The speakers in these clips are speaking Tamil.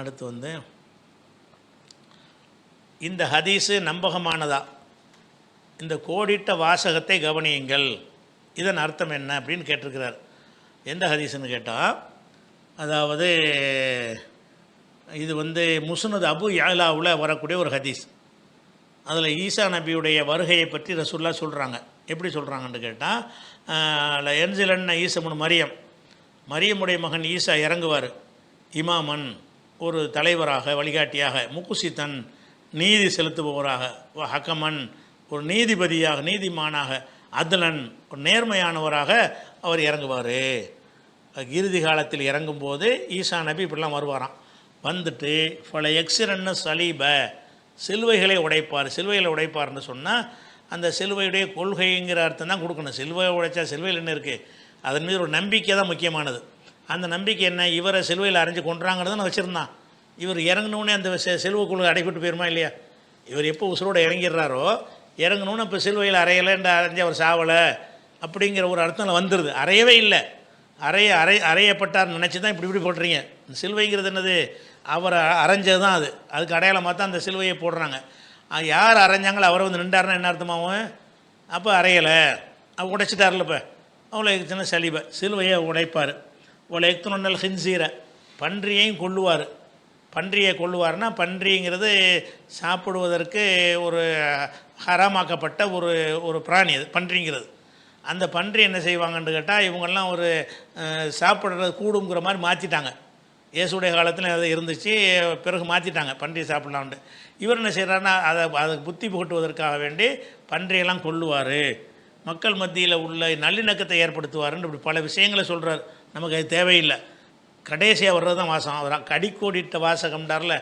அடுத்து வந்து இந்த ஹதீஸு நம்பகமானதா? இந்த கோடிட்ட வாசகத்தை கவனியுங்கள். இதன் அர்த்தம் என்ன அப்படின்னு கேட்டிருக்கிறார். எந்த ஹதீஸ்னு கேட்டால் அதாவது இது வந்து முசுனது அபு யாலாவில் வரக்கூடிய ஒரு ஹதீஸ். அதில் ஈசா நபியுடைய வருகையை பற்றி ரசூல்லா சொல்கிறாங்க எப்படி சொல்கிறாங்கன்னு கேட்டால் என்சிலன் ஈசமுன் மரியம். மரியமுடைய மகன் ஈசா இறங்குவார். இமாமன். ஒரு தலைவராக வழிகாட்டியாக முக்குசித்தன் நீதி செலுத்துபவராக ஹக்கமன் ஒரு நீதிபதியாக நீதிமானாக அதுலன் ஒரு நேர்மையானவராக அவர் இறங்குவார். இறுதி காலத்தில் இறங்கும்போது ஈசா நபி இப்படிலாம் வருவாராம். வந்துட்டு பல எக்ஸிரன்னு சலீப. சிலுவைகளை உடைப்பார் சிலுவைகளை உடைப்பார்னு சொன்னால் அந்த சிலுவையுடைய கொள்கைங்கிற அர்த்தம் தான் கொடுக்கணும். சிலுவையை உடைச்சா சிலுவையில் என்ன இருக்குது அதன் மீது ஒரு நம்பிக்கை தான் முக்கியமானது. அந்த நம்பிக்கை என்ன? இவரை சிலுவையில் அரைஞ்சு கொண்டுறாங்கிறத நான் வச்சுருந்தான். இவர் இறங்கினோடனே அந்த சிலுவைக்குள்ள அடைபட்டு போயிருமா இல்லையா? இவர் எப்போ உசுரோடு இறங்கிடுறாரோ இறங்கணும்னு இப்போ சிலுவையில் அறையலைன்ற அரைஞ்சு அவர் சாவலை அப்படிங்கிற ஒரு அர்த்தம் வந்துடுது அறையவே இல்லை. அறைய அறை அறையப்பட்டார் நினச்சி தான் இப்படி இப்படி போடுறீங்க இந்த சிலுவைங்கிறது என்னது? அவரை அரைஞ்சது தான் அது. அதுக்கு அடையாளமாக தான் அந்த சிலுவையை போடுறாங்க. யார் அரைஞ்சாங்களோ அவரை வந்து நின்றாருன்னா என்ன அர்த்தமாகவும் அப்போ அறையலை. அவ உடைச்சிட்டார்ல இப்போ. அவ்வளோ சின்ன சலிபை. சிலுவையை உடைப்பார். ஒரு எக்துனல் ஹின்சீரை. பன்றியையும் கொள்ளுவார். பன்றியை கொள்ளுவார்னா பன்றிங்கிறது சாப்பிடுவதற்கு ஒரு ஹராமாக்கப்பட்ட ஒரு ஒரு பிராணி அது பன்றிங்கிறது. அந்த பன்றி என்ன செய்வாங்கன்னு கேட்டால் இவங்கெல்லாம் ஒரு சாப்பிட்றது கூடுங்கிற மாதிரி மாற்றிட்டாங்க இயேசுடைய காலத்தில் அது இருந்துச்சு பிறகு மாற்றிட்டாங்க பன்றி சாப்பிட்லான்ட்டு இவர் என்ன செய்கிறாருன்னா அதை அதுக்கு புத்தி புகட்டுவதற்காக வேண்டி பன்றியெல்லாம் கொள்ளுவார். மக்கள் மத்தியில் உள்ள நல்லிணக்கத்தை ஏற்படுத்துவாருன்னு இப்படி பல விஷயங்களை சொல்கிறார் நமக்கு அது தேவையில்லை. கடைசியாக வர்றது தான் வாசம் அவர் கடிக்கோடிட்ட வாசகம்டார்ல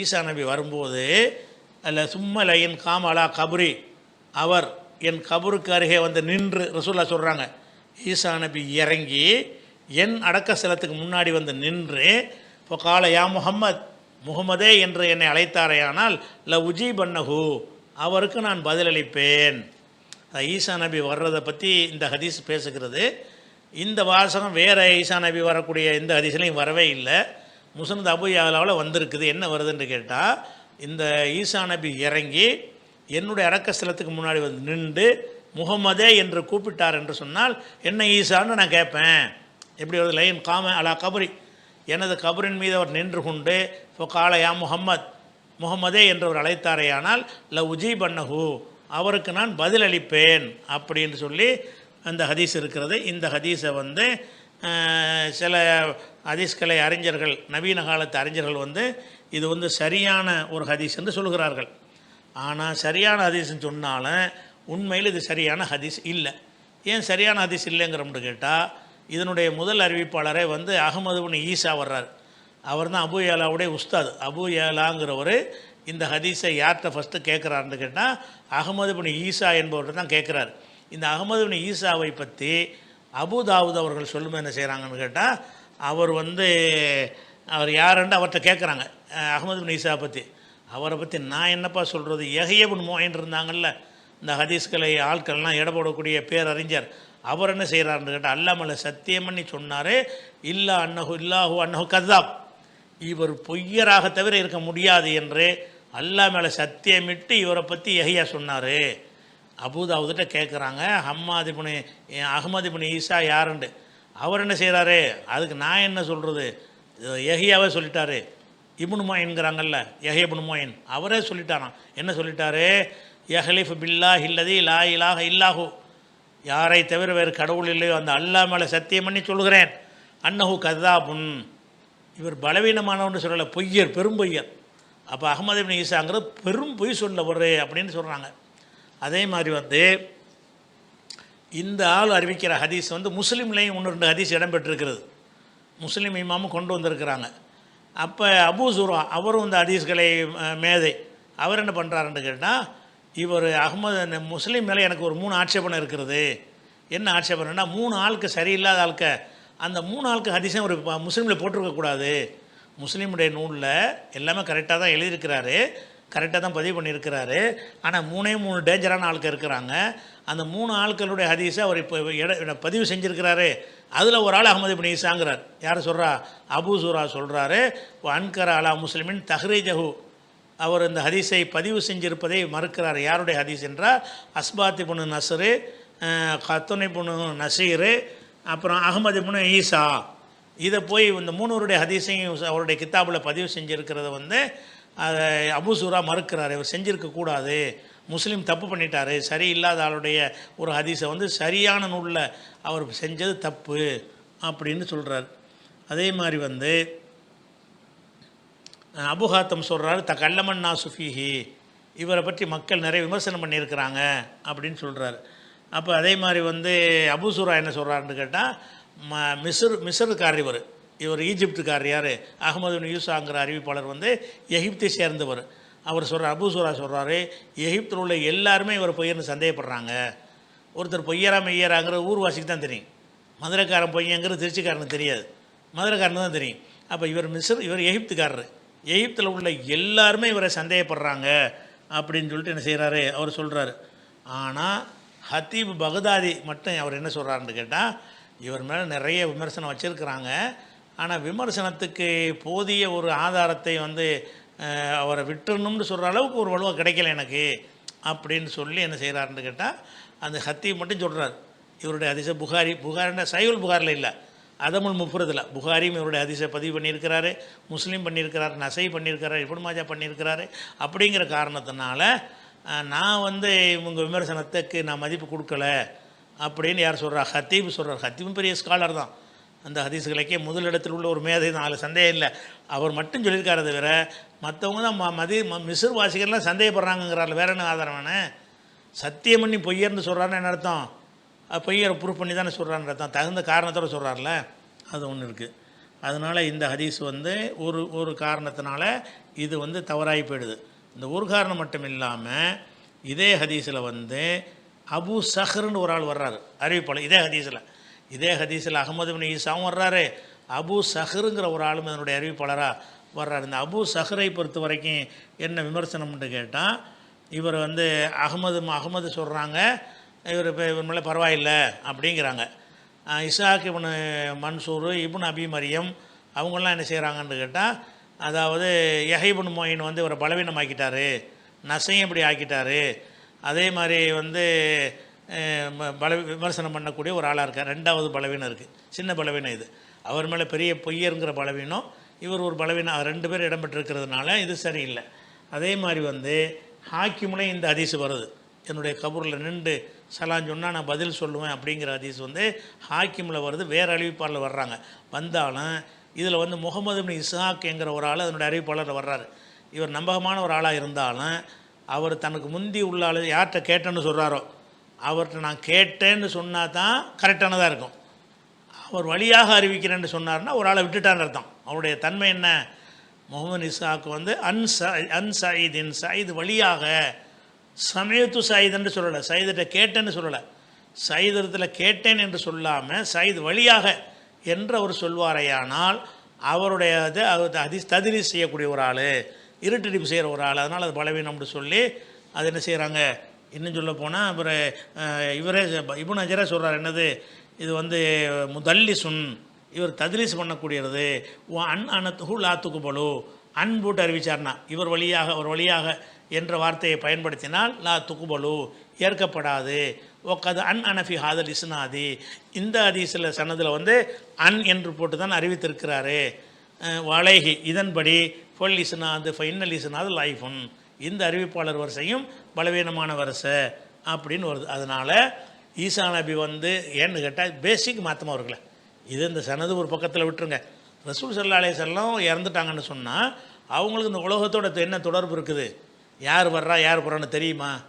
ஈசா நபி வரும்போது அதில் சும்மா என் காமலா கபுரி. அவர் என் கபருக்கு அருகே வந்து நின்று ரசூல்லா சொல்கிறாங்க ஈசா நபி இறங்கி என் அடக்க ஸ்தலத்துக்கு முன்னாடி வந்து நின்று இப்போ கால யா முகம்மத் முகமதே என்று என்னை அழைத்தாரேயானால் ல உஜி பன்னஹு அவருக்கு நான் பதிலளிப்பேன். ஈசா நபி வர்றதை பற்றி இந்த ஹதீஸ் பேசுகிறது. இந்த வாசகம் வேறு ஈசா நபி வரக்கூடிய இந்த ஹதீஸ்லையும் வரவே இல்லை. முசனத் அபு யாலாவில் வந்திருக்குது. என்ன வருதுன்னு கேட்டால் இந்த ஈசா நபி இறங்கி என்னுடைய அடக்கஸ்தலத்துக்கு முன்னாடி வந்து நின்று முகமதே என்று கூப்பிட்டார் என்று சொன்னால் என்ன ஈசான்னு நான் கேட்பேன் எப்படி வருது? லைன் காம அலா கபரி. எனது கபரின் மீது அவர் நின்று கொண்டு இப்போ கால யா முஹம்மத் முகமதே என்றவர் அழைத்தாரேயானால் ல உஜி பண்ணஹு அவருக்கு நான் பதிலளிப்பேன் அப்படின்னு சொல்லி அந்த ஹதீஸ் இருக்கிறது. இந்த ஹதீஸை வந்து சில ஹதீஸ்களை அறிஞர்கள் நவீன காலத்து அறிஞர்கள் வந்து இது வந்து சரியான ஒரு ஹதீஸ் என்று சொல்கிறார்கள். ஆனால் சரியான ஹதீஸ்னு சொன்னாலும் உண்மையில் இது சரியான ஹதீஸ் இல்லை. ஏன் சரியான ஹதீஸ் இல்லைங்கிறோம்னு கேட்டால் இதனுடைய முதல் அறிவிப்பாளரே வந்து அகமது பின் ஈசா வர்றார். அவர் தான் அபு ஏலாவுடைய உஸ்தாது. அபு ஏலாங்கிறவர் இந்த ஹதீஸை யார்கிட்ட ஃபஸ்ட்டு கேட்குறாருன்னு கேட்டால் அகமது பின் ஈசா என்பவர்கிட்ட தான் கேட்குறாரு இந்த அகமது பின் ஈசாவை பற்றி அபுதாவுத் அவர்கள் சொல்லும் என்ன செய்கிறாங்கன்னு கேட்டால் அவர் வந்து அவர் யாருன்னு அவர்கிட்ட கேட்குறாங்க அகமது பின் ஈசா பற்றி அவரை பற்றி நான் என்னப்பா சொல்கிறது எகையபின் மோயின் இருந்தாங்கல்ல இந்த ஹதீஸ்களை ஆட்கள்லாம் இடப்படக்கூடிய பேரறிஞர். அவர் என்ன செய்கிறாருன்னு கேட்டால் அல்லாமல சத்தியம் பண்ணி சொன்னார் இல்லா அன்னஹு இல்லாஹு அன்னஹு கதாப். இவர் பொய்யராக தவிர இருக்க முடியாது என்று அல்லாஹ் மேலே சத்தியமிட்டு இவரை பற்றி எஹையா சொன்னார். அபூதாவுதிட்ட கேட்குறாங்க ஹம்மாதி புனி அகமது புனி ஈசா யாருண்டு? அவர் என்ன செய்கிறாரு அதுக்கு நான் என்ன சொல்கிறது எஹியாவே சொல்லிட்டாரு. இப்னு மொயின்கிறாங்கல்ல யஹ்யா அவரே சொல்லிட்டாராம். என்ன சொல்லிட்டாரு? யஹ்லிஃப் பில்லா இல்லதி லா இலாஹ இல்லாஹு. யாரை தவிர வேறு கடவுள் இல்லையோ அந்த அல்லாஹ் மேலே சத்தியம் பண்ணி சொல்கிறேன் அன்னஹு கதாபுன். இவர் பலவீனமானவன்னு சொல்லலை பொய்யர் பெரும் பொய்யர் அப்போ அகமது இப்னு ஈசாங்கிறது பெரும் பொய் சொல்லவர் அப்படின்னு சொல்கிறாங்க அதே மாதிரி வந்து இந்த ஆள் அறிவிக்கிற ஹதீஸ் வந்து முஸ்லீம்லேயும் ஒன்று ரெண்டு ஹதீஸ் இடம்பெற்றிருக்கிறது. முஸ்லீம் இமாமும் கொண்டு வந்திருக்கிறாங்க. அப்போ அபூ சுரா அவரும் இந்த ஹதீஸ்களை மேதை. அவர் என்ன பண்ணுறாருன்னு கேட்டால் இவர் அகமது அந்த முஸ்லீம் மேலே எனக்கு ஒரு மூணு ஆட்சேபனை இருக்கிறது என்ன ஆட்சேபனைன்னா மூணு ஆளுக்கு சரியில்லாத ஆளுக்க அந்த மூணு ஆளுக்கு ஹதீஸும் ஒரு முஸ்லீமில் போட்டிருக்கக்கூடாது. முஸ்லீமுடைய நூலில் எல்லாமே கரெக்டாக தான் எழுதியிருக்கிறாரு. கரெக்டாக தான் பதிவு பண்ணியிருக்கிறாரு. ஆனால் மூணே மூணு டேஞ்சரான ஆட்கள் இருக்கிறாங்க. அந்த மூணு ஆட்களுடைய ஹதீஸை அவர் இப்போ இட பதிவு செஞ்சுருக்கிறாரு. அதில் ஒரு ஆள் அகமது இப்னு ஈசாங்கிறார் யார் சொல்கிறா அபூ சூரா சொல்கிறாரு அன்கர் அலா முஸ்லிமின் தஹ்ரீஜஹு. அவர் இந்த ஹதீஸை பதிவு செஞ்சிருப்பதை மறுக்கிறார். யாருடைய ஹதீஸ் என்றால் அஸ்பாத்தி புனு நசரு கத்துனை புனு நசீரு அப்புறம் அகமது புனு ஈசா. இதை போய் இந்த மூணுவருடைய ஹதீஸையும் அவருடைய கித்தாபில் பதிவு செஞ்சுருக்கிறத வந்து அதை அபுசூரா மறுக்கிறார். இவர் செஞ்சுருக்க கூடாது. முஸ்லீம் தப்பு பண்ணிட்டாரு. சரியில்லாத ஆளுடைய ஒரு ஹதீஸை வந்து சரியான நூலில் அவர் செஞ்சது தப்பு அப்படின்னு சொல்கிறார் அதே மாதிரி வந்து அபுஹாத்தம் சொல்கிறாரு த கல்லமன் நா சுஃபிஹி இவரை பற்றி மக்கள் நிறைய விமர்சனம் பண்ணியிருக்கிறாங்க அப்படின்னு சொல்கிறாரு அப்போ அதே மாதிரி வந்து அபுசூரா என்ன சொல்கிறாருன்னு கேட்டால் ம மிஸ்ர் மிஸ்ருக்காரர் இவர். இவர் ஈஜிப்துக்காரர் யார்? அகமது யூசாங்கிற அறிவிப்பாளர் வந்து எகிப்தை சேர்ந்தவர். அவர் சொல்கிறார் அபுசூரா சொல்கிறாரு எகிப்தில் உள்ள எல்லாருமே இவர் பொய்யர்னு சந்தேகப்படுறாங்க. ஒருத்தர் பொய்யரா மெய்யராங்கிற ஊர்வாசிக்கு தான் தெரியும். மதுரைக்காரன் பொய்யங்கிறது திருச்சிக்காரனுக்கு தெரியாது. மதுரைக்காரனு தான் தெரியும். அப்போ இவர் மிஸ்ர் இவர் எகிப்துக்காரர். எகிப்தில் உள்ள எல்லாருமே இவரை சந்தேகப்படுறாங்க அப்படின்னு சொல்லிட்டு என்ன செய்கிறாரு அவர் சொல்கிறாரு ஆனால் ஹத்தீப் பகதாதி மட்டும் அவர் என்ன சொல்கிறாருன்னு கேட்டால் இவர் மேலே நிறைய விமர்சனம் வச்சுருக்கிறாங்க. ஆனால் விமர்சனத்துக்கு போதிய ஒரு ஆதாரத்தை வந்து அவரை விட்டுறணும்னு சொல்கிற அளவுக்கு ஒரு வலுவாக கிடைக்கல எனக்கு. அப்படின்னு சொல்லி என்ன செய்கிறாருன்னு கேட்டால் அந்த ஹத்தியை மட்டும் சொல்கிறார் இவருடைய அதிச புகாரி புகாரின்னா சைவல் புகாரில் இல்லை. அதமுல் முப்புறதில். புகாரியும் இவருடைய அதிசய பதிவு பண்ணியிருக்கிறாரு முஸ்லீம் பண்ணியிருக்கிறார் நசை பண்ணியிருக்கிறார் இப்படி மாஜா பண்ணியிருக்கிறாரு. அப்படிங்கிற காரணத்தினால நான் வந்து இவங்க விமர்சனத்துக்கு நான் மதிப்பு கொடுக்கல. அப்படின்னு யார் சொல்கிறா ஹத்தீப் சொல்கிறார் ஹத்தீபும் பெரிய ஸ்காலர் தான். அந்த ஹதீஸ்களுக்கே முதலிடத்தில் உள்ள ஒரு மேதை தான். அதில் சந்தேகம் இல்லை. அவர் மட்டும் சொல்லியிருக்காரு தவிர மற்றவங்க தான் ம மதி ம வாசிகர்லாம் சந்தேகப்படுறாங்கங்கிறாரு வேற என்ன ஆதாரம் வேணும் சத்தியம் பண்ணி பொய்யர்னு சொல்கிறாருன்னு என்ன அர்த்தம்? பொய்யரை ப்ரூஃப் பண்ணி தானே சொல்கிறான்னு அர்த்தம். தகுந்த காரணத்தோட சொல்கிறார்ல அது ஒன்று இருக்குது அதனால் இந்த ஹதீஸ் வந்து ஒரு ஒரு காரணத்தினால இது வந்து தவறாகி போயிடுது. இந்த ஒரு காரணம் மட்டும் இல்லாமல் இதே ஹதீஸில் வந்து அபு சஹர்னு ஒரு ஆள் வர்றாரு. அறிவிப்பாளர். இதே ஹதீஸில். இதே ஹதீஸில் அகமது பின் ஈசாவும் வர்றாரு. அபு சஹருங்கிற ஒரு ஆளும் அதனுடைய அறிவிப்பாளராக வர்றாரு. இந்த அபு சஹரை பொறுத்த வரைக்கும் என்ன விமர்சனம்னு கேட்டால் இவர் வந்து அகமது அகமது சொல்கிறாங்க இவர் இப்போ இவர் மேலே பரவாயில்லை அப்படிங்கிறாங்க. இசாக் இவனு மன்சூர் இபுன் அபி மரியம் அவங்களாம் என்ன செய்கிறாங்கன்னு கேட்டால் அதாவது யஹைபுன் மொயின் வந்து இவரை பலவீனமாக்கிட்டாரு. நசையும் இப்படி ஆக்கிட்டாரு. அதே மாதிரி வந்து பல விமர்சனம் பண்ணக்கூடிய ஒரு ஆளாக இருக்கார். ரெண்டாவது பலவீனம் இருக்குது சின்ன பலவீனம் இது. அவர் மேலே பெரிய பொய்யருங்கிற பலவீனம் இவர் ஒரு பலவீனம். ரெண்டு பேர் இடம்பெற்றிருக்கிறதுனால இது சரியில்லை. அதே மாதிரி வந்து ஹாக்கிமுலையும் இந்த அதிசு வருது. என்னுடைய கபூரில் நின்று சலான் சொன்னால் நான் பதில் சொல்லுவேன் அப்படிங்கிற அதிசு வந்து ஹாக்கிமில் வருது. வேறு அறிவிப்பாளர் வர்றாங்க. வந்தாலும் இதில் வந்து முகமது இஸ்ஹாக் என்கிற ஒரு ஆள் அதனுடைய அறிவிப்பாளர் வர்றாரு. இவர் நம்பகமான ஒரு ஆளாக இருந்தாலும் அவர் தனக்கு முந்தி உள்ள ஆள் யார்கிட்ட கேட்டேன்னு சொல்கிறாரோ அவர்கிட்ட நான் கேட்டேன்னு சொன்னால் தான் கரெக்டானதாக இருக்கும். அவர் வழியாக அறிவிக்கிறேன்னு சொன்னார்னா ஒரு ஆளை விட்டுட்டான்னு அர்த்தம். அவருடைய தன்மை என்ன? முகமது இசாக்கு வந்து அன் ச அன் சயீதின் சயீது வழியாக சமயத்து சயீதுன்னு சொல்லலை சயீதிட்ட கேட்டேன்னு சொல்லலை. சயீதத்தில் கேட்டேன் என்று சொல்லாமல் சயீது வழியாக என்று அவர் சொல்வாரையானால் அவருடைய இது அவர் அதிஸ் ததிரி செய்யக்கூடிய ஒரு ஆள். இருட்டடிப்பு செய்கிற ஒரு ஆள். அதனால் அது பலவீனம்னு சொல்லி அது என்ன செய்கிறாங்க? இன்னும் சொல்ல போனால் அப்புறம் இவரே இபுன் அஜரே சொல்கிறார் என்னது? இது வந்து முதல்லி சுன் இவர் தத்லீஸ் பண்ணக்கூடியது. அன் அனத்துகு லாத்துக்குபலு அன் போட்டு அறிவிச்சார்னா இவர் வழியாக ஒரு வழியாக என்ற வார்த்தையை பயன்படுத்தினால் லா துக்குபலு ஏற்கப்படாது. ஒக்கது அன் அனஃபி ஹாதல் இஸ்னாதி. இந்த ஹதீஸில் சன்னதில் வந்து அன் என்று போட்டு தான் அறிவித்திருக்கிறாரு வளைகி இதன்படி ஃபொல் அது ஃபைனல் இஸ்னாது லைஃபுன் இந்த அறிவிப்பாளர் வரிசையும் பலவீனமான வரிசை அப்படின்னு வருது. அதனால் ஈசா நபி வந்து ஏன்னு கேட்டால் பேசிக் மாற்றமாக இருக்குல்ல இது இந்த சனது ஒரு பக்கத்தில் விட்டுருங்க. ரசூல் சல்லா அலேசல்லாம் இறந்துட்டாங்கன்னு சொன்னால் அவங்களுக்கு இந்த உலகத்தோட என்ன தொடர்பு இருக்குது? யார் வர்றா யார் போகிறான்னு தெரியுமா?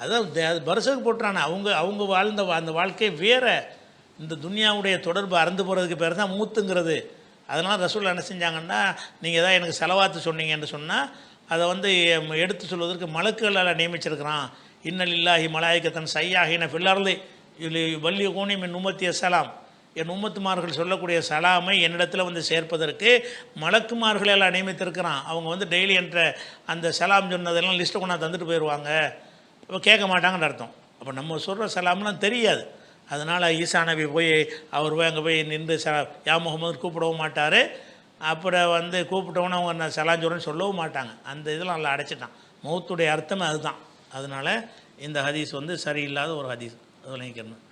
அதான் வருஷத்துக்கு போட்டுறானே. அவங்க அவங்க வாழ்ந்த வா- அந்த வாழ்க்கை வேற. இந்த துனியாவுடைய தொடர்பு அறந்து போகிறதுக்கு பேர் தான் மூத்துங்கிறது. அதனால் ரசூல் என்ன செஞ்சாங்கன்னா நீங்கள் தான் எனக்கு செலவாத்து சொன்னீங்கன்னு சொன்னால் அதை வந்து எடுத்து சொல்வதற்கு மலக்குகளால் நியமிச்சிருக்கிறான். இன்னல் இல்லாஹி மலாய்க்கத்தன் சையாகின ஃபில்லர்லி இது வள்ளி கோணி மின் உமத்திய சலாம் என் உம்மத்துமார்கள் சொல்லக்கூடிய சலாமை என்னிடத்தில் வந்து சேர்ப்பதற்கு மலக்குமார்களை எல்லாம் நியமித்திருக்கிறான். அவங்க வந்து டெய்லி என்ற அந்த சலாம் சொன்னதெல்லாம் லிஸ்ட்டை கொண்டாந்து தந்துட்டு போயிடுவாங்க. அப்போ கேட்க மாட்டாங்கன்னு அர்த்தம். அப்போ நம்ம சொல்கிற சலாம்லாம் தெரியாது. அதனால் ஈசா நபி போய் அவர் போய் அங்கே போய் நின்று ச யா முகமது கூப்பிடவும் மாட்டார். அப்புறம் வந்து கூப்பிட்டவொன்னே அவங்க நான் சலாஞ்சோரன்னு சொல்லவும் மாட்டாங்க. அந்த இதெல்லாம் நல்லா அடைச்சிட்டான். மௌத்துடைய அர்த்தமே அதுதான். அதனால் இந்த ஹதீஸ் வந்து சரியில்லாத ஒரு ஹதீஸ். அது விளங்கிக்கணும்